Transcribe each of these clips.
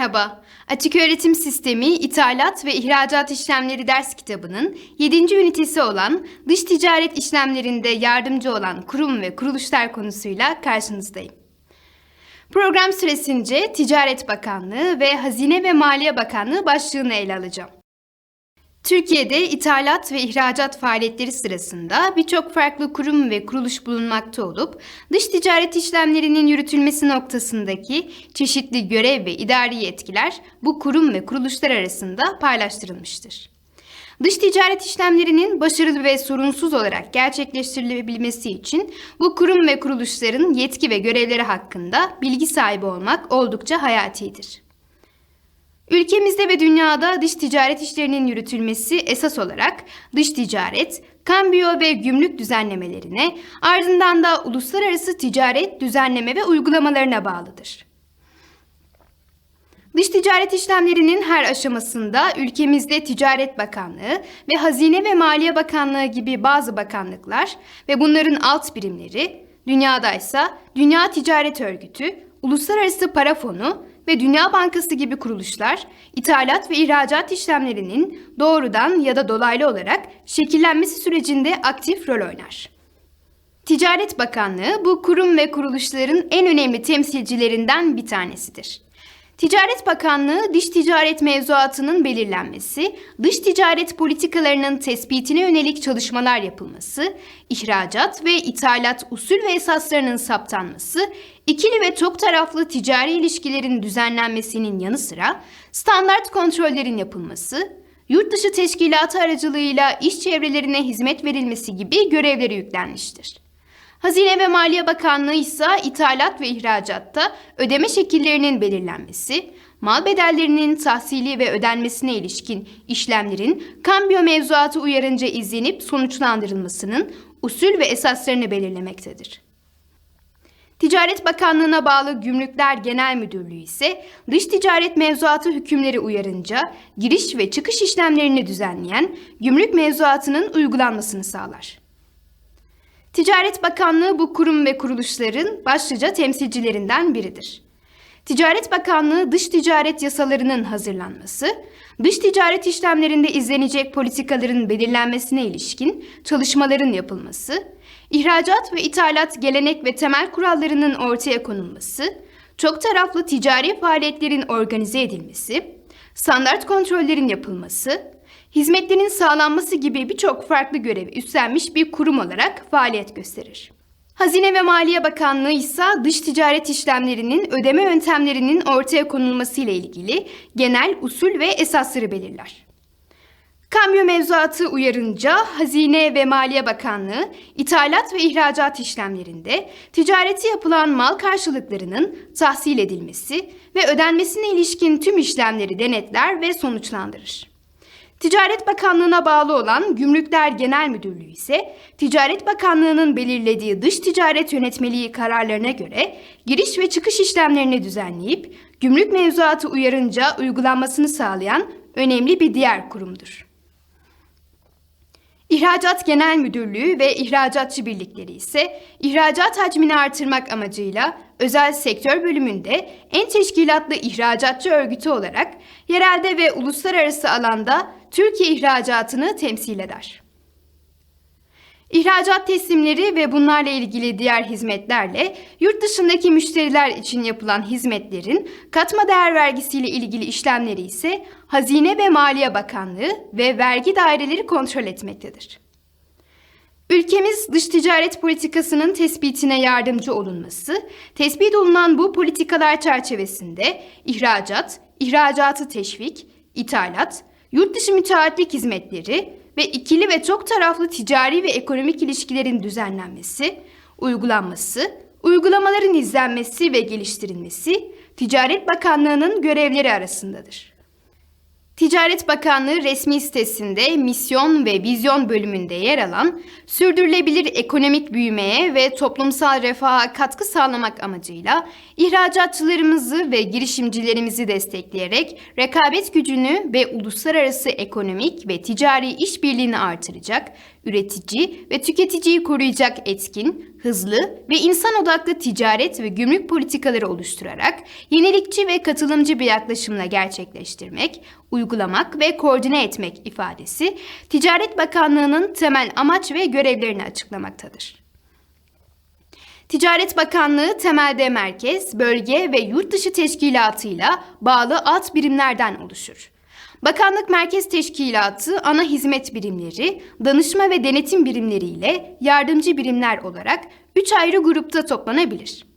Merhaba. Açık Öğretim Sistemi İthalat ve İhracat İşlemleri ders kitabının 7. ünitesi olan dış ticaret işlemlerinde yardımcı olan kurum ve kuruluşlar konusuyla karşınızdayım. Program süresince Ticaret Bakanlığı ve Hazine ve Maliye Bakanlığı başlığını ele alacağım. Türkiye'de ithalat ve ihracat faaliyetleri sırasında birçok farklı kurum ve kuruluş bulunmakta olup dış ticaret işlemlerinin yürütülmesi noktasındaki çeşitli görev ve idari yetkiler bu kurum ve kuruluşlar arasında paylaştırılmıştır. Dış ticaret işlemlerinin başarılı ve sorunsuz olarak gerçekleştirilebilmesi için bu kurum ve kuruluşların yetki ve görevleri hakkında bilgi sahibi olmak oldukça hayatidir. Ülkemizde ve dünyada dış ticaret işlerinin yürütülmesi esas olarak dış ticaret, kambiyo ve gümrük düzenlemelerine, ardından da uluslararası ticaret düzenleme ve uygulamalarına bağlıdır. Dış ticaret işlemlerinin her aşamasında ülkemizde Ticaret Bakanlığı ve Hazine ve Maliye Bakanlığı gibi bazı bakanlıklar ve bunların alt birimleri, dünyadaysa Dünya Ticaret Örgütü, Uluslararası Para Fonu ve Dünya Bankası gibi kuruluşlar ithalat ve ihracat işlemlerinin doğrudan ya da dolaylı olarak şekillenmesi sürecinde aktif rol oynar. Ticaret Bakanlığı bu kurum ve kuruluşların en önemli temsilcilerinden bir tanesidir. Ticaret Bakanlığı dış ticaret mevzuatının belirlenmesi, dış ticaret politikalarının tespitine yönelik çalışmalar yapılması, ihracat ve ithalat usul ve esaslarının saptanması, ikili ve çok taraflı ticari ilişkilerin düzenlenmesinin yanı sıra standart kontrollerin yapılması, yurt dışı teşkilatı aracılığıyla iş çevrelerine hizmet verilmesi gibi görevleri yüklenmiştir. Hazine ve Maliye Bakanlığı ise ithalat ve ihracatta ödeme şekillerinin belirlenmesi, mal bedellerinin tahsili ve ödenmesine ilişkin işlemlerin kambiyo mevzuatı uyarınca izlenip sonuçlandırılmasının usul ve esaslarını belirlemektedir. Ticaret Bakanlığı'na bağlı Gümrükler Genel Müdürlüğü ise dış ticaret mevzuatı hükümleri uyarınca giriş ve çıkış işlemlerini düzenleyen gümrük mevzuatının uygulanmasını sağlar. Ticaret Bakanlığı bu kurum ve kuruluşların başlıca temsilcilerinden biridir. Ticaret Bakanlığı dış ticaret yasalarının hazırlanması, dış ticaret işlemlerinde izlenecek politikaların belirlenmesine ilişkin çalışmaların yapılması, ihracat ve ithalat gelenek ve temel kurallarının ortaya konulması, çok taraflı ticari faaliyetlerin organize edilmesi, standart kontrollerin yapılması, hizmetlerin sağlanması gibi birçok farklı görevi üstlenmiş bir kurum olarak faaliyet gösterir. Hazine ve Maliye Bakanlığı ise dış ticaret işlemlerinin ödeme yöntemlerinin ortaya konulması ile ilgili genel usul ve esasları belirler. Kamyo mevzuatı uyarınca Hazine ve Maliye Bakanlığı ithalat ve ihracat işlemlerinde ticareti yapılan mal karşılıklarının tahsil edilmesi ve ödenmesine ilişkin tüm işlemleri denetler ve sonuçlandırır. Ticaret Bakanlığı'na bağlı olan Gümrükler Genel Müdürlüğü ise Ticaret Bakanlığı'nın belirlediği dış ticaret yönetmeliği kararlarına göre giriş ve çıkış işlemlerini düzenleyip gümrük mevzuatı uyarınca uygulanmasını sağlayan önemli bir diğer kurumdur. İhracat Genel Müdürlüğü ve İhracatçı Birlikleri ise ihracat hacmini artırmak amacıyla özel sektör bölümünde en teşkilatlı ihracatçı örgütü olarak yerelde ve uluslararası alanda Türkiye ihracatını temsil eder. İhracat teslimleri ve bunlarla ilgili diğer hizmetlerle yurt dışındaki müşteriler için yapılan hizmetlerin katma değer vergisiyle ilgili işlemleri ise Hazine ve Maliye Bakanlığı ve vergi daireleri kontrol etmektedir. Ülkemiz dış ticaret politikasının tespitine yardımcı olunması, tespit olunan bu politikalar çerçevesinde ihracat, ihracatı teşvik, ithalat, yurt dışı müteahhitlik hizmetleri ve ikili ve çok taraflı ticari ve ekonomik ilişkilerin düzenlenmesi, uygulanması, uygulamaların izlenmesi ve geliştirilmesi Ticaret Bakanlığı'nın görevleri arasındadır. Ticaret Bakanlığı resmi sitesinde misyon ve vizyon bölümünde yer alan sürdürülebilir ekonomik büyümeye ve toplumsal refaha katkı sağlamak amacıyla ihracatçılarımızı ve girişimcilerimizi destekleyerek rekabet gücünü ve uluslararası ekonomik ve ticari işbirliğini artıracak üretici ve tüketiciyi koruyacak etkin, hızlı ve insan odaklı ticaret ve gümrük politikaları oluşturarak yenilikçi ve katılımcı bir yaklaşımla gerçekleştirmek, uygulamak ve koordine etmek ifadesi Ticaret Bakanlığı'nın temel amaç ve görevlerini açıklamaktadır. Ticaret Bakanlığı temelde merkez, bölge ve yurt dışı teşkilatıyla bağlı alt birimlerden oluşur. Bakanlık Merkez Teşkilatı ana hizmet birimleri, danışma ve denetim birimleri ile yardımcı birimler olarak üç ayrı grupta toplanabilir.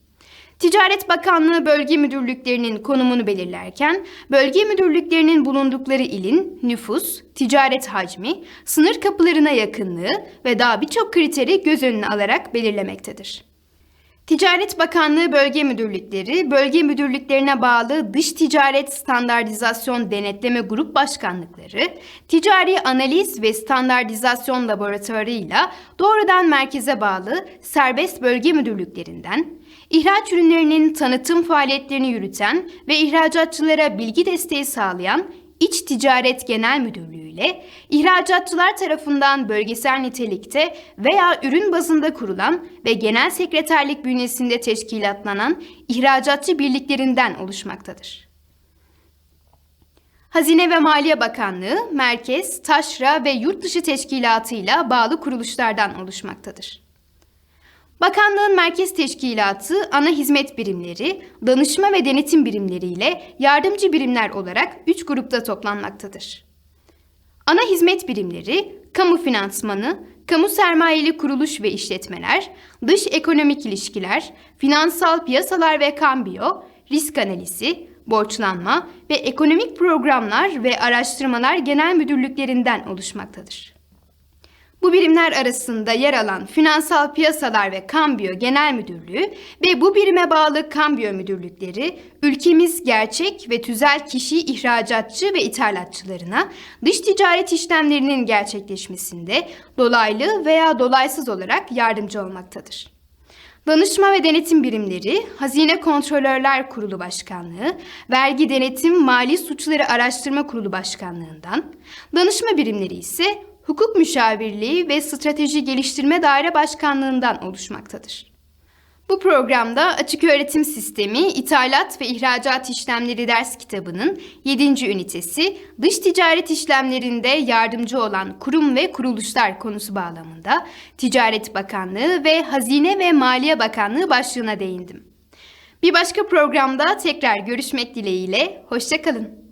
Ticaret Bakanlığı bölge müdürlüklerinin konumunu belirlerken, bölge müdürlüklerinin bulundukları ilin nüfus, ticaret hacmi, sınır kapılarına yakınlığı ve daha birçok kriteri göz önüne alarak belirlemektedir. Ticaret Bakanlığı Bölge Müdürlükleri, bölge müdürlüklerine bağlı Dış Ticaret Standartizasyon Denetleme Grup Başkanlıkları, Ticari Analiz ve Standartizasyon Laboratuvarı'yla doğrudan merkeze bağlı serbest bölge müdürlüklerinden, ihraç ürünlerinin tanıtım faaliyetlerini yürüten ve ihracatçılara bilgi desteği sağlayan İç Ticaret Genel Müdürlüğü ile ihracatçılar tarafından bölgesel nitelikte veya ürün bazında kurulan ve genel sekreterlik bünyesinde teşkilatlanan ihracatçı birliklerinden oluşmaktadır. Hazine ve Maliye Bakanlığı, merkez, taşra ve yurt dışı teşkilatıyla bağlı kuruluşlardan oluşmaktadır. Bakanlığın merkez teşkilatı ana hizmet birimleri, danışma ve denetim birimleri ile yardımcı birimler olarak üç grupta toplanmaktadır. Ana hizmet birimleri, kamu finansmanı, kamu sermayeli kuruluş ve işletmeler, dış ekonomik ilişkiler, finansal piyasalar ve kambiyo, risk analizi, borçlanma ve ekonomik programlar ve araştırmalar genel müdürlüklerinden oluşmaktadır. Bu birimler arasında yer alan Finansal Piyasalar ve Kambiyo Genel Müdürlüğü ve bu birime bağlı kambiyo müdürlükleri ülkemiz gerçek ve tüzel kişi ihracatçı ve ithalatçılarına dış ticaret işlemlerinin gerçekleşmesinde dolaylı veya dolaysız olarak yardımcı olmaktadır. Danışma ve denetim birimleri, Hazine Kontrolörler Kurulu Başkanlığı, Vergi Denetim Mali Suçları Araştırma Kurulu Başkanlığından, danışma birimleri ise Hukuk Müşavirliği ve Strateji Geliştirme Daire Başkanlığından oluşmaktadır. Bu programda Açık Öğretim Sistemi İthalat ve İhracat İşlemleri ders kitabının 7. ünitesi dış ticaret işlemlerinde yardımcı olan kurum ve kuruluşlar konusu bağlamında Ticaret Bakanlığı ve Hazine ve Maliye Bakanlığı başlığına değindim. Bir başka programda tekrar görüşmek dileğiyle, hoşçakalın.